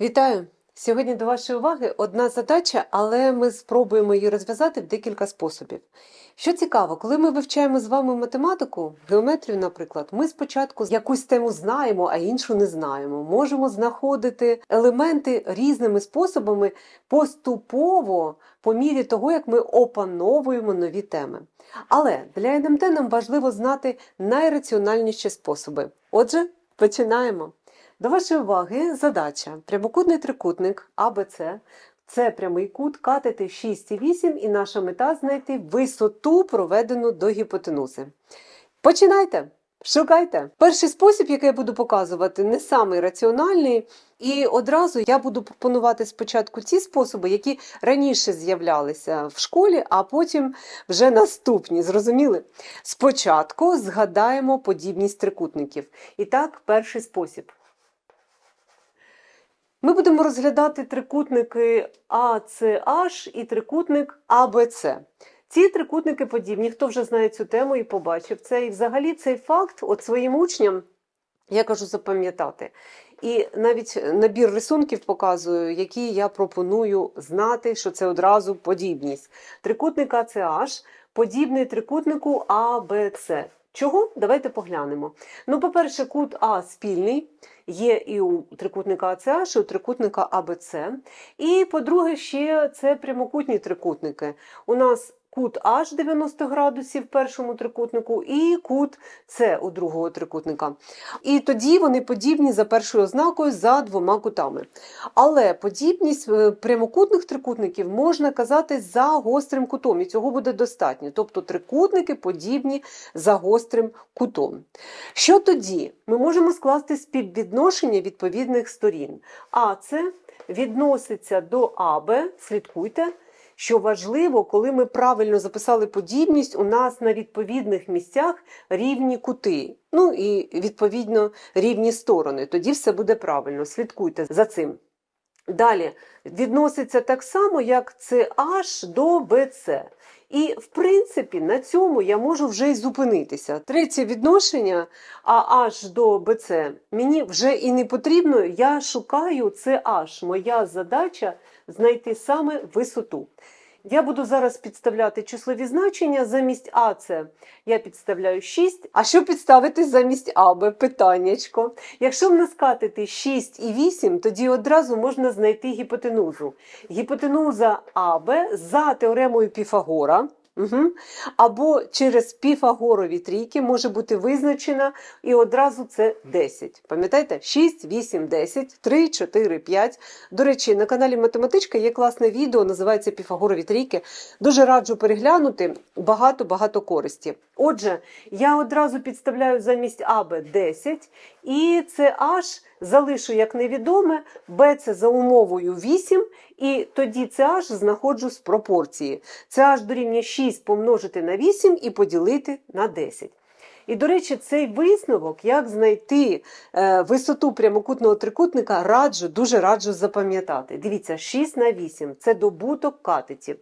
Вітаю! Сьогодні до вашої уваги одна задача, але ми спробуємо її розв'язати в декілька способів. Що цікаво, коли ми вивчаємо з вами математику, геометрію, наприклад, ми спочатку якусь тему знаємо, а іншу не знаємо. Можемо знаходити елементи різними способами поступово по мірі того, як ми опановуємо нові теми. Але для НМТ нам важливо знати найраціональніші способи. Отже, починаємо. До вашої уваги задача. Прямокутний трикутник АБЦ. Це прямий кут, катети 6,8 і наша мета знайти висоту, проведену до гіпотенузи. Починайте! Шукайте! Перший спосіб, який я буду показувати, не самий раціональний. І одразу я буду пропонувати спочатку ті способи, які раніше з'являлися в школі, а потім вже наступні. Зрозуміли? Спочатку згадаємо подібність трикутників. І так, перший спосіб. Ми будемо розглядати трикутники ACH і трикутник ABC. Ці трикутники подібні, хто вже знає цю тему і побачив це. І взагалі цей факт от своїм учням я кажу запам'ятати. І навіть набір рисунків показую, які я пропоную знати, що це одразу подібність. Трикутник ACH подібний трикутнику ABC. Чого? Давайте поглянемо. Ну, по-перше, кут А спільний, є і у трикутника АЦH, і у трикутника АБЦ. І, по-друге, ще це прямокутні трикутники. У нас кут H 90 градусів в першому трикутнику і кут С у другого трикутника. І тоді вони подібні за першою ознакою за двома кутами. Але подібність е, прямокутних трикутників можна казати за гострим кутом, і цього буде достатньо. Тобто трикутники подібні за гострим кутом. Що тоді? Ми можемо скласти співвідношення відповідних сторін. А це відноситься до АБ, слідкуйте. Що важливо, коли ми правильно записали подібність, у нас на відповідних місцях рівні кути, ну і відповідно рівні сторони. Тоді все буде правильно. Слідкуйте за цим. Далі відноситься так само, як CH до BC. І, в принципі, на цьому я можу вже й зупинитися. Третє відношення AH до BC мені вже і не потрібно. Я шукаю CH. Моя задача знайти саме висоту. Я буду зараз підставляти числові значення замість А це я підставляю 6. А що підставити замість АБ? Питаннячко. Якщо в нас катити 6 і 8, тоді одразу можна знайти гіпотенузу. Гіпотенуза АБ за теоремою Піфагора. Угу. Або через піфагорові трійки може бути визначена і одразу це 10. Пам'ятаєте? 6, 8, 10, 3, 4, 5. До речі, на каналі Математичка є класне відео, називається Піфагорові трійки. Дуже раджу переглянути багато-багато користі. Отже, я одразу підставляю замість АБ 10, і це аж залишу як невідоме, Б це за умовою 8, і тоді аж знаходжу з пропорції. Аж дорівнює 6 помножити на 8 і поділити на 10. І, до речі, цей висновок, як знайти е, висоту прямокутного трикутника, раджу, дуже раджу запам'ятати. Дивіться, 6 на 8 це добуток катетів.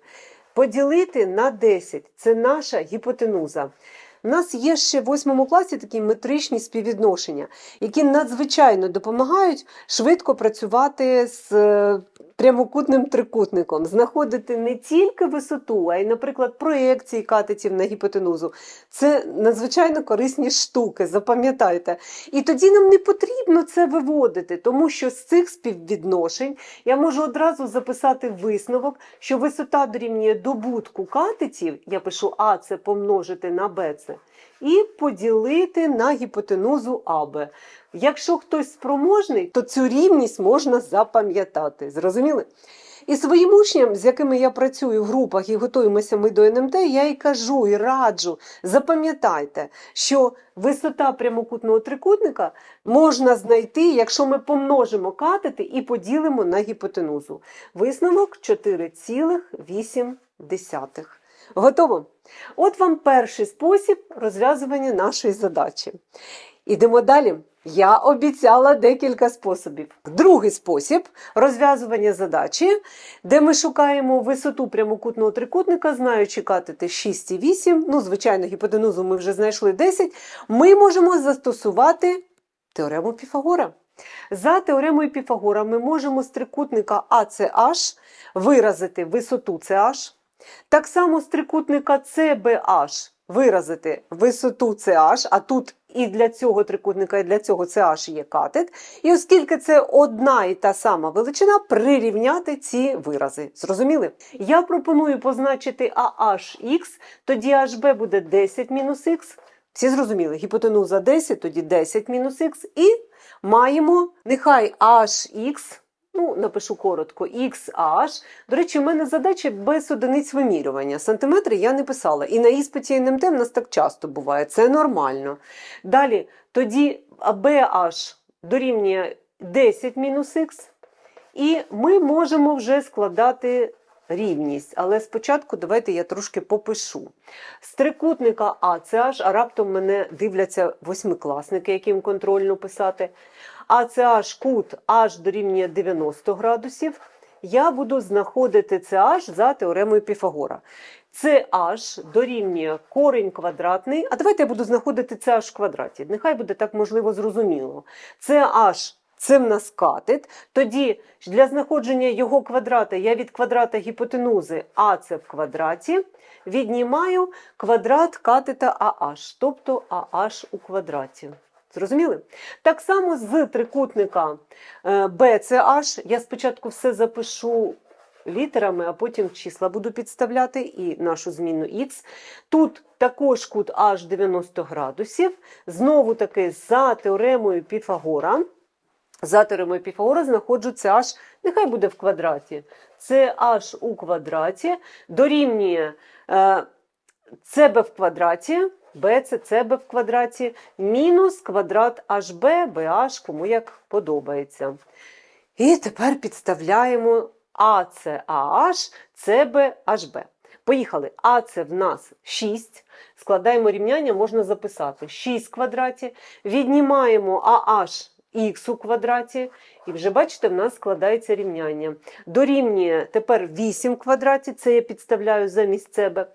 Поділити на 10 це наша гіпотенуза. У нас є ще в восьмому класі такі метричні співвідношення, які надзвичайно допомагають швидко працювати з е, прямокутним трикутником, знаходити не тільки висоту, а й, наприклад, проєкції катетів на гіпотенузу. Це надзвичайно корисні штуки, запам'ятайте. І тоді нам не потрібно це виводити, тому що з цих співвідношень я можу одразу записати висновок, що висота дорівнює добутку катетів, я пишу А це помножити на Б це, і поділити на гіпотенузу АБ. Якщо хтось спроможний, то цю рівність можна запам'ятати. Зрозуміли? І своїм учням, з якими я працюю в групах і готуємося ми до НМТ, я і кажу, і раджу, запам'ятайте, що висота прямокутного трикутника можна знайти, якщо ми помножимо катети і поділимо на гіпотенузу. Висновок 4,8. Готово? От вам перший спосіб розв'язування нашої задачі. Ідемо далі. Я обіцяла декілька способів. Другий спосіб розв'язування задачі, де ми шукаємо висоту прямокутного трикутника, знаючи катети 6 і 8, ну, звичайно, гіпотенузу ми вже знайшли 10, ми можемо застосувати теорему Піфагора. За теоремою Піфагора ми можемо з трикутника ACH виразити висоту CH, так само з трикутника CBH виразити висоту CH, а тут і для цього трикутника, і для цього CH є катет. І оскільки це одна і та сама величина, прирівняти ці вирази. Зрозуміли? Я пропоную позначити AHX, тоді HB буде 10 мінус х. Всі зрозуміли, гіпотенуза 10, тоді 10 мінус х, і маємо нехай HX, ну, напишу коротко, XH. До речі, у мене задача без одиниць вимірювання. Сантиметри я не писала. І на іспиті НМТ в нас так часто буває, це нормально. Далі, тоді BH дорівнює 10 мінус х, і ми можемо вже складати рівність. Але спочатку давайте я трошки попишу. З трикутника ACH, а раптом мене дивляться восьмикласники, яким контрольно писати. ACH кут H дорівнює 90 градусів. Я буду знаходити CH за теоремою Піфагора. CH дорівнює корінь квадратний. А давайте я буду знаходити CH в квадраті. Нехай буде так можливо зрозуміло. CH це в нас катет. Тоді для знаходження його квадрата я від квадрата гіпотенузи А це в квадраті. Віднімаю квадрат катета AH, тобто AH у квадраті. Зрозуміли? Так само з трикутника е, BCH я спочатку все запишу літерами, а потім числа буду підставляти і нашу зміну Х. Тут також кут H 90 градусів. Знову таки за теоремою Піфагора. За теоремою Піфагора знаходжу CH, нехай буде в квадраті. CH у квадраті дорівнює е, CB в квадраті, B це CB в квадраті, мінус квадрат HB, BH, кому як подобається. І тепер підставляємо ACAH, CB, HB. Поїхали. А це в нас 6. Складаємо рівняння, можна записати 6 в квадраті. Віднімаємо AH х у квадраті. І вже бачите, в нас складається рівняння. Дорівнює тепер 8 в квадраті, це я підставляю замість себе.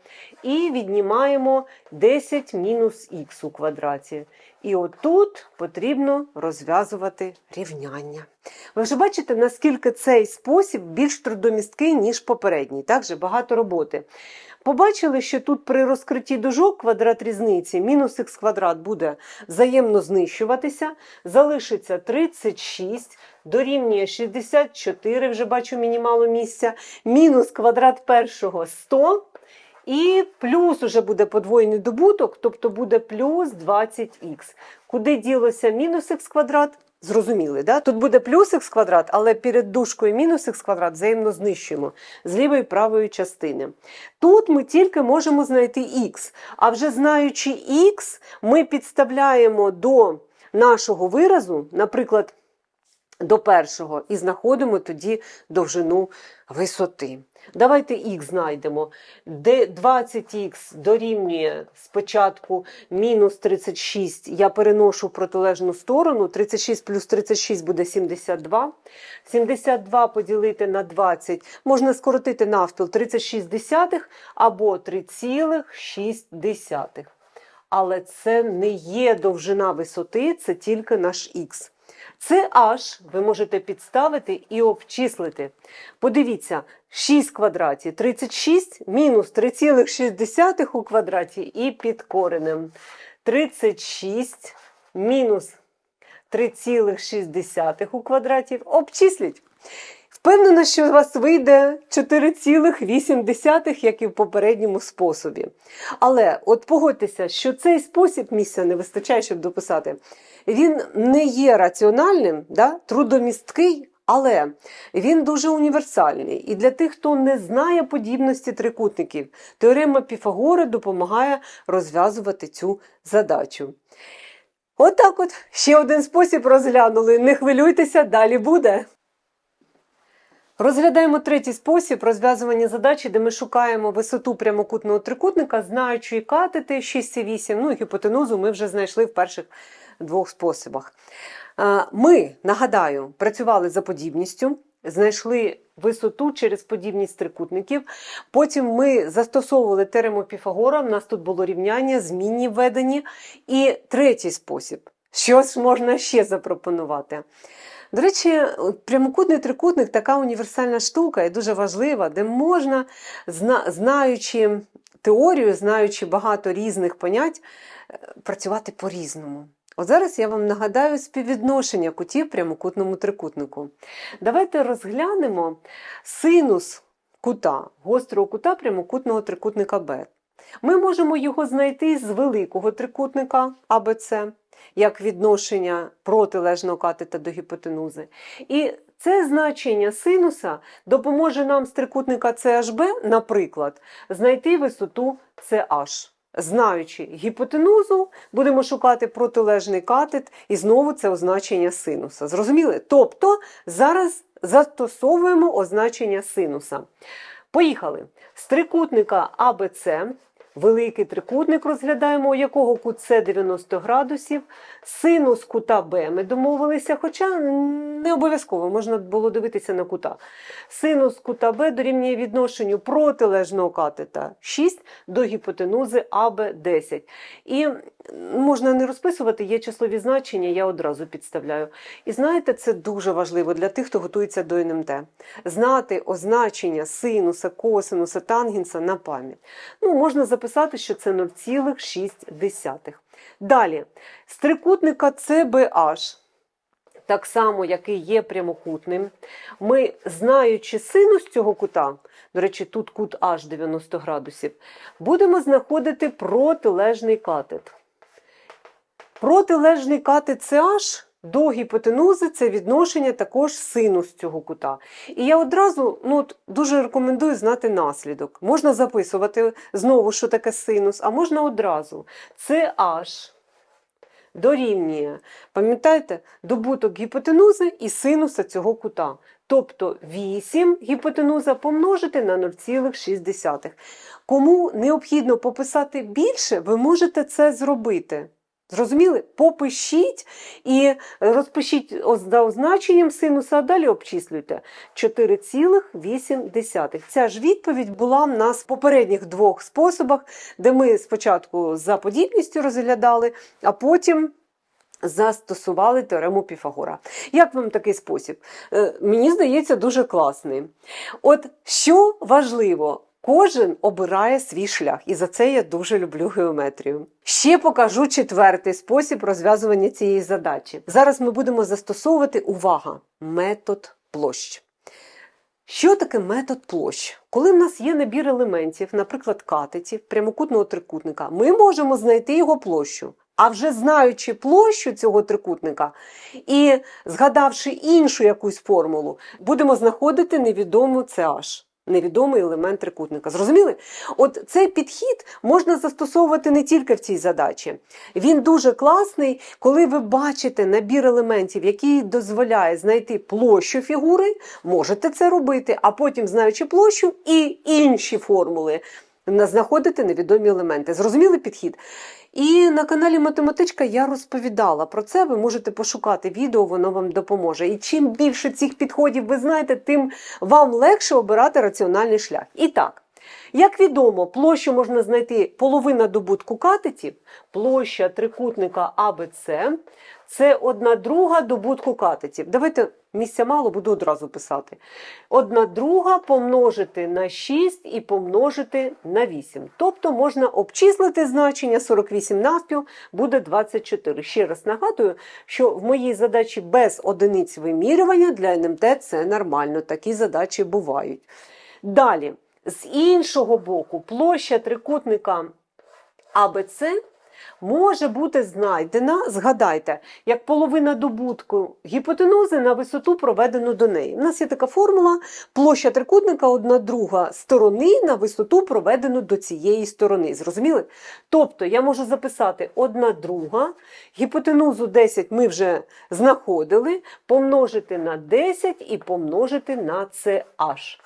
І віднімаємо 10 мінус х у квадраті. І отут потрібно розв'язувати рівняння. Ви вже бачите, наскільки цей спосіб більш трудомісткий, ніж попередній. Так же багато роботи. Побачили, що тут при розкритті дужок квадрат різниці мінус х квадрат буде взаємно знищуватися, залишиться 36, дорівнює 64, вже бачу мінімалу місця, мінус квадрат першого 100. І плюс уже буде подвоєний добуток, тобто буде плюс 20х. Куди ділося мінус х квадрат? Зрозуміли, да? Тут буде плюс х квадрат, але перед дужкою мінус х квадрат взаємно знищуємо з лівої і правої частини. Тут ми тільки можемо знайти х, а вже знаючи х, ми підставляємо до нашого виразу, наприклад, до першого, і знаходимо тоді довжину висоти. Давайте х знайдемо. Де 20х дорівнює спочатку мінус 36, я переношу протилежну сторону. 36 плюс 36 буде 72. 72 поділити на 20 можна скоротити навпіл 36 десятих або 3,6. Але це не є довжина висоти, це тільки наш х. Це аж ви можете підставити і обчислити. Подивіться, 6 квадраті 36 мінус 3,6 у квадраті і під коренем. 36 мінус 3,6 у квадраті. Обчисліть. Впевнена, що у вас вийде 4,8, як і в попередньому способі. Але от погодьтеся, що цей спосіб місця не вистачає, щоб дописати. Він не є раціональним, да? трудомісткий, але він дуже універсальний. І для тих, хто не знає подібності трикутників, теорема Піфагора допомагає розв'язувати цю задачу. Отак от, от ще один спосіб розглянули. Не хвилюйтеся, далі буде. Розглядаємо третій спосіб розв'язування задачі, де ми шукаємо висоту прямокутного трикутника, знаючи і катети 6 і 8, ну і гіпотенузу ми вже знайшли в перших двох способах. Ми, нагадаю, працювали за подібністю, знайшли висоту через подібність трикутників. Потім ми застосовували терему Піфагора, у нас тут було рівняння, змінні введені. І третій спосіб. Що ж можна ще запропонувати? До речі, прямокутний трикутник така універсальна штука і дуже важлива, де можна, знаючи теорію, знаючи багато різних понять, е, працювати по-різному. От зараз я вам нагадаю співвідношення кутів прямокутному трикутнику. Давайте розглянемо синус кута, гострого кута прямокутного трикутника Б. Ми можемо його знайти з великого трикутника АБЦ, як відношення протилежного катета до гіпотенузи. І це значення синуса допоможе нам з трикутника CHB, наприклад, знайти висоту CH. Знаючи гіпотенузу, будемо шукати протилежний катет, і знову це означення синуса. Зрозуміли? Тобто зараз застосовуємо означення синуса. Поїхали. З трикутника АБЦ, великий трикутник розглядаємо, у якого кут С 90 градусів, синус кута Б ми домовилися, хоча не обов'язково, можна було дивитися на кута. Синус кута Б дорівнює відношенню протилежного катета 6 до гіпотенузи АБ 10. І можна не розписувати, є числові значення, я одразу підставляю. І знаєте, це дуже важливо для тих, хто готується до НМТ. Знати означення синуса, косинуса, тангенса на пам'ять. Ну, можна записати, що це 0,6. Далі, з трикутника CBH, так само, який є прямокутним, ми, знаючи синус цього кута, до речі, тут кут аж 90 градусів, будемо знаходити протилежний катет. Протилежний катет CH до гіпотенузи це відношення також синус цього кута. І я одразу ну, дуже рекомендую знати наслідок. Можна записувати знову, що таке синус, а можна одразу. CH дорівнює, пам'ятаєте, добуток гіпотенузи і синуса цього кута. Тобто 8 гіпотенуза помножити на 0,6. Кому необхідно пописати більше, ви можете це зробити. Зрозуміли? Попишіть і розпишіть за означенням синуса, а далі обчислюйте 4,8. Ця ж відповідь була в нас в попередніх двох способах, де ми спочатку за подібністю розглядали, а потім застосували теорему Піфагора. Як вам такий спосіб? Е, Мені здається, дуже класний. От що важливо, кожен обирає свій шлях, і за це я дуже люблю геометрію. Ще покажу четвертий спосіб розв'язування цієї задачі. Зараз ми будемо застосовувати увага, метод площ. Що таке метод площ? Коли в нас є набір елементів, наприклад, катетів, прямокутного трикутника, ми можемо знайти його площу. А вже знаючи площу цього трикутника і згадавши іншу якусь формулу, будемо знаходити невідому CH, невідомий елемент трикутника. Зрозуміли? От цей підхід можна застосовувати не тільки в цій задачі. Він дуже класний, коли ви бачите набір елементів, який дозволяє знайти площу фігури, можете це робити, а потім, знаючи площу і інші формули, знаходити невідомі елементи. Зрозуміли підхід? І на каналі Математичка я розповідала про це. Ви можете пошукати відео, воно вам допоможе. І чим більше цих підходів ви знаєте, тим вам легше обирати раціональний шлях. І так, як відомо, площу можна знайти половина добутку катетів, площа трикутника АБЦ це одна друга добутку катетів. Давайте місця мало, буду одразу писати. Одна друга помножити на 6 і помножити на 8. Тобто можна обчислити значення 48 навпіл буде 24. Ще раз нагадую, що в моїй задачі без одиниць вимірювання для НМТ це нормально. Такі задачі бувають. Далі, з іншого боку, площа трикутника АБЦ може бути знайдена, згадайте, як половина добутку гіпотенузи на висоту, проведену до неї. У нас є така формула: площа трикутника одна друга сторони на висоту, проведену до цієї сторони. Зрозуміли? Тобто я можу записати одна друга, гіпотенузу 10 ми вже знаходили, помножити на 10 і помножити на CH.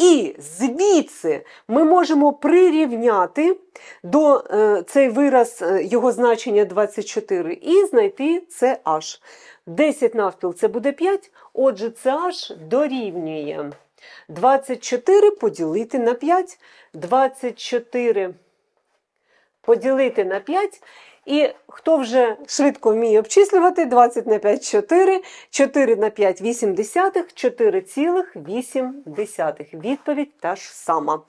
І звідси ми можемо прирівняти до е, цей вираз е, його значення 24 і знайти CH. 10 навпіл це буде 5, отже, CH дорівнює 24 поділити на 5, 24 поділити на 5. І хто вже швидко вміє обчислювати, 20 на 5 – 4, 4 на 5 – 8 десятих, 4,8 десятих. Відповідь та ж сама.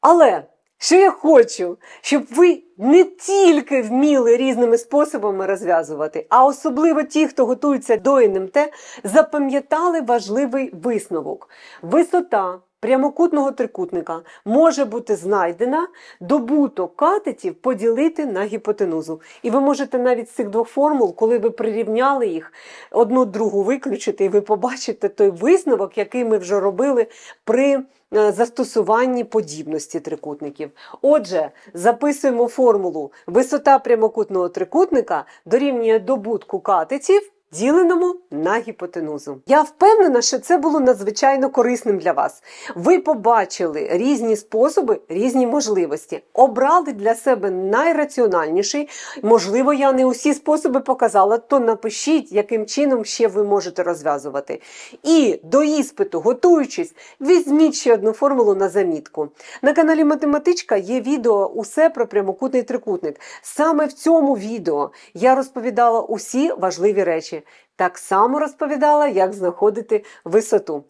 Але що я хочу, щоб ви не тільки вміли різними способами розв'язувати, а особливо ті, хто готується до НМТ, запам'ятали важливий висновок. Висота прямокутного трикутника може бути знайдена, добуток катетів поділити на гіпотенузу. І ви можете навіть з цих двох формул, коли ви прирівняли їх, одну другу виключити, і ви побачите той висновок, який ми вже робили при е, застосуванні подібності трикутників. Отже, записуємо формулу висота прямокутного трикутника дорівнює добутку катетів. Діленому на гіпотенузу. Я впевнена, що це було надзвичайно корисним для вас. Ви побачили різні способи, різні можливості, обрали для себе найраціональніший. Можливо, я не усі способи показала, то напишіть, яким чином ще ви можете розв'язувати. І до іспиту, готуючись, візьміть ще одну формулу на замітку. На каналі Математичка є відео усе про прямокутний трикутник. Саме в цьому відео я розповідала усі важливі речі. Так само розповідала, як знаходити висоту.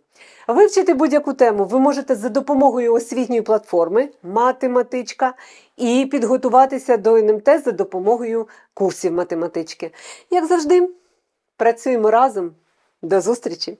Вивчити будь-яку тему ви можете за допомогою освітньої платформи Математичка і підготуватися до НМТ за допомогою курсів математички. Як завжди, працюємо разом. До зустрічі!